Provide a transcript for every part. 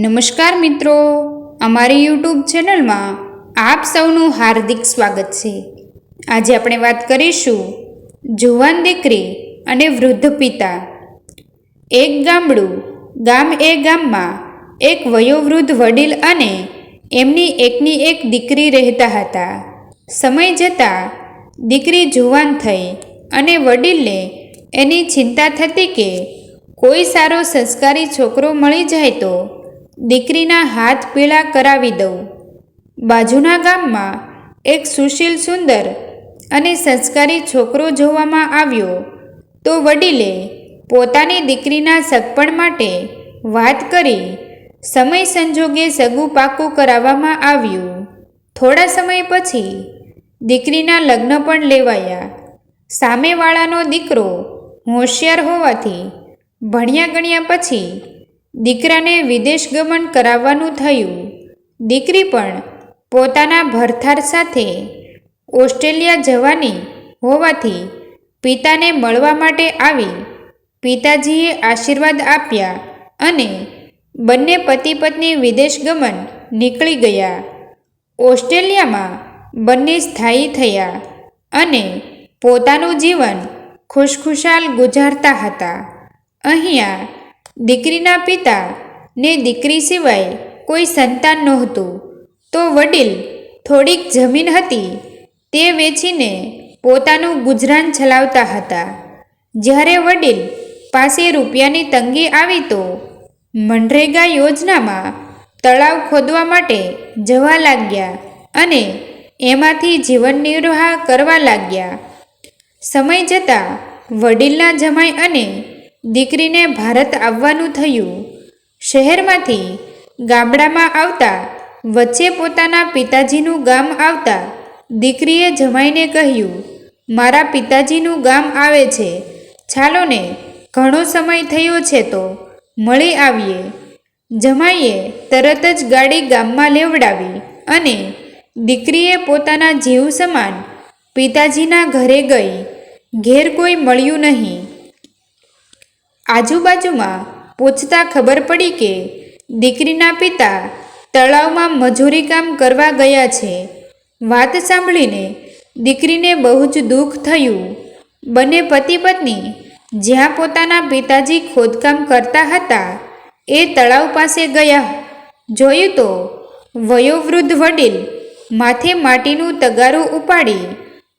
નમસ્કાર મિત્રો. અમારી યુટ્યુબ ચેનલમાં આપ સૌનું હાર્દિક સ્વાગત છે. આજે આપણે વાત કરીશું જુવાન દીકરી અને વૃદ્ધ પિતા. એક ગામડું, ગામ એ ગામમાં એક વયોવૃદ્ધ વડીલ અને એમની એકની એક દીકરી રહેતા હતા. સમય જતાં દીકરી જુવાન થઈ અને વડીલને એની ચિંતા થતી કે કોઈ સારો સંસ્કારી છોકરો મળી જાય તો દીકરીના હાથ પીળા કરાવી દઉં. બાજુના ગામમાં એક સુશીલ સુંદર અને સંસ્કારી છોકરો જોવામાં આવ્યો તો વડીલે પોતાની દીકરીના સગપણ માટે વાત કરી. સમય સંજોગે સગું પાકું કરાવવામાં આવ્યું. થોડા સમય પછી દીકરીના લગ્ન પણ લેવાયા. સામેવાળાનો દીકરો હોશિયાર હોવાથી ભણ્યા ગણ્યા પછી દીકરાને વિદેશ ગમન કરાવવાનું થયું. દીકરી પણ પોતાના ભરથાર સાથે ઓસ્ટ્રેલિયા જવાની હોવાથી પિતાને મળવા માટે આવી. પિતાજીએ આશીર્વાદ આપ્યા અને બંને પતિ પત્ની વિદેશ ગમન નીકળી ગયા. ઓસ્ટ્રેલિયામાં બંને સ્થાયી થયા અને પોતાનું જીવન ખુશખુશાલ ગુજારતા હતા. અહીંયા દીકરીના પિતા ને દીકરી સિવાય કોઈ સંતાન નહોતું. તો વડીલ થોડીક જમીન હતી તે વેચીને પોતાનું ગુજરાન ચલાવતા હતા. જ્યારે વડીલ પાસે રૂપિયાની તંગી આવી તો મનરેગા યોજનામાં તળાવ ખોદવા માટે જવા લાગ્યા અને એમાંથી જીવન નિર્વાહ કરવા લાગ્યા. સમય જતાં વડીલના જમાઈ અને દીકરીને ભારત આવવાનું થયું. શહેરમાંથી ગામડામાં આવતા, વચ્ચે પોતાના પિતાજીનું ગામ આવતા, દીકરીએ જમાઈને કહ્યું, મારા પિતાજીનું ગામ આવે છે. ચાલો ને, ઘણો સમય થયો છે તો, મળી આવીએ. જમાઈએ તરત જ ગાડી ગામમાં લેવડાવી અને દીકરીએ પોતાના જીવ સમાન પિતાજીના ઘરે ગઈ. ઘેર કોઈ મળ્યું નહીં. આજુબાજુમાં પૂછતા ખબર પડી કે દીકરીના પિતા તળાવમાં મજૂરી કામ કરવા ગયા છે. વાત સાંભળીને દીકરીને બહુ જ દુઃખ થયું. બંને પતિ પત્ની જ્યાં પોતાના પિતાજી ખોદકામ કરતા હતા એ તળાવ પાસે ગયા. જોયું તો વયોવૃદ્ધ વડીલ માથે માટીનું તગારું ઉપાડી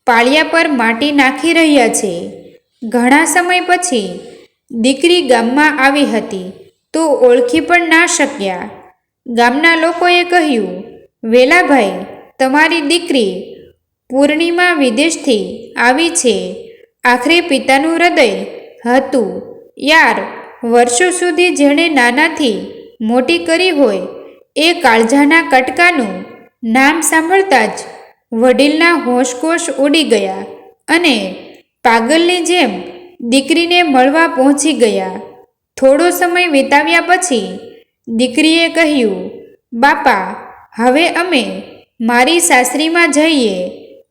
પાળિયા પર માટી નાખી રહ્યા છે. ઘણા સમય પછી દીકરી ગામમાં આવી હતી તો ઓળખી પણ ના શક્યા. ગામના લોકોએ કહ્યું, વેલાભાઈ, તમારી દીકરી પૂર્ણિમા વિદેશથી આવી છે. આખરે પિતાનું હૃદય હતું. યાર, વર્ષો સુધી જેણે નાનાથી મોટી કરી હોય, એ કાળજાના કટકાનું નામ સાંભળતા જ વડીલના હોશકોશ ઉડી ગયા અને પાગલની જેમ દીકરીને મળવા પહોંચી ગયા. થોડો સમય વિતાવ્યા પછી દીકરીએ કહ્યું, બાપા, હવે અમે મારી સાસરીમાં જઈએ.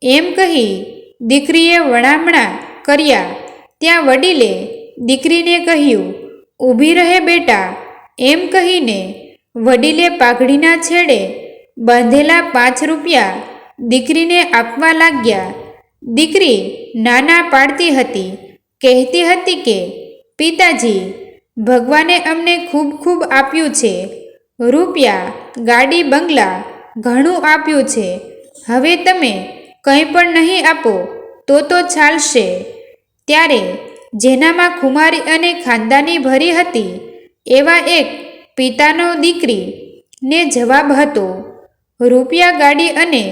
એમ કહી દીકરીએ વણામણા કર્યા. ત્યાં વડીલે દીકરીને કહ્યું, ઊભી રહે બેટા. એમ કહીને વડીલે પાઘડીના છેડે બાંધેલા પાંચ રૂપિયા દીકરીને આપવા લાગ્યા. દીકરી નાના પાડતી હતી. કહેતી હતી કે, પિતાજી, ભગવાને અમને ખૂબ ખૂબ આપ્યું છે. રૂપિયા, ગાડી, બંગલા ઘણું આપ્યું છે. હવે તમે કંઈ પણ નહીં આપો, તો તો ચાલશે. ત્યારે જેનામાં ખુમારી અને ખાનદાની ભરી હતી, એવા એક પિતાનો દીકરી ને જવાબ હતો, રૂપિયા, ગાડી અને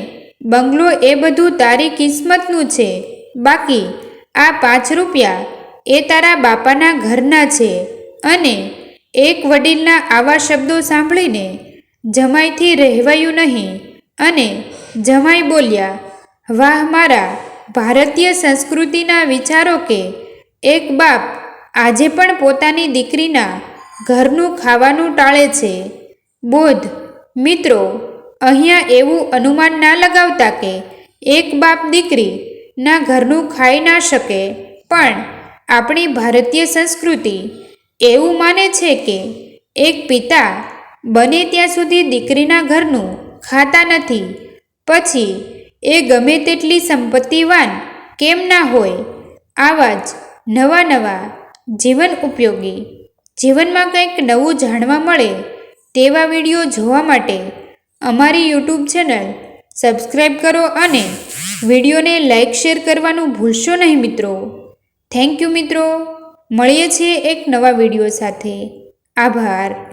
બંગલો એ બધું તારી કિસ્મતનું છે. બાકી આ પાંચ રૂપિયા એ તારા બાપાના ઘરના છે. અને એક વડીલના આવા શબ્દો સાંભળીને જમાઈથી રહેવાયું નહીં. અને જમાઈ બોલ્યા, વાહ મારા, ભારતીય સંસ્કૃતિના વિચારો કે એક બાપ આજે પણ પોતાની દીકરીના ઘરનું ખાવાનું ટાળે છે. બોધ, મિત્રો, અહીંયા એવું અનુમાન ના લગાવતા કે એક બાપ દીકરી ના ઘરનું ખાઈ ના શકે. પણ આપણી ભારતીય સંસ્કૃતિ એવું માને છે કે એક પિતા બને ત્યાં સુધી દીકરીના ઘરનું ખાતા નથી. પછી એ ગમે તેટલી સંપત્તિવાન કેમ ના હોય? આવા જ નવા નવા જીવન ઉપયોગી. જીવનમાં કંઈક નવું જાણવા મળે તેવા વીડિયો જોવા માટે અમારી યુટ્યુબ ચેનલ સબસ્ક્રાઈબ કરો અને વિડીયોને લાઈક, શેર કરવાનું ભૂલશો નહીં મિત્રો. થેન્ક યુ મિત્રો. મળીએ છીએ એક નવા વીડિયો સાથે. આભાર.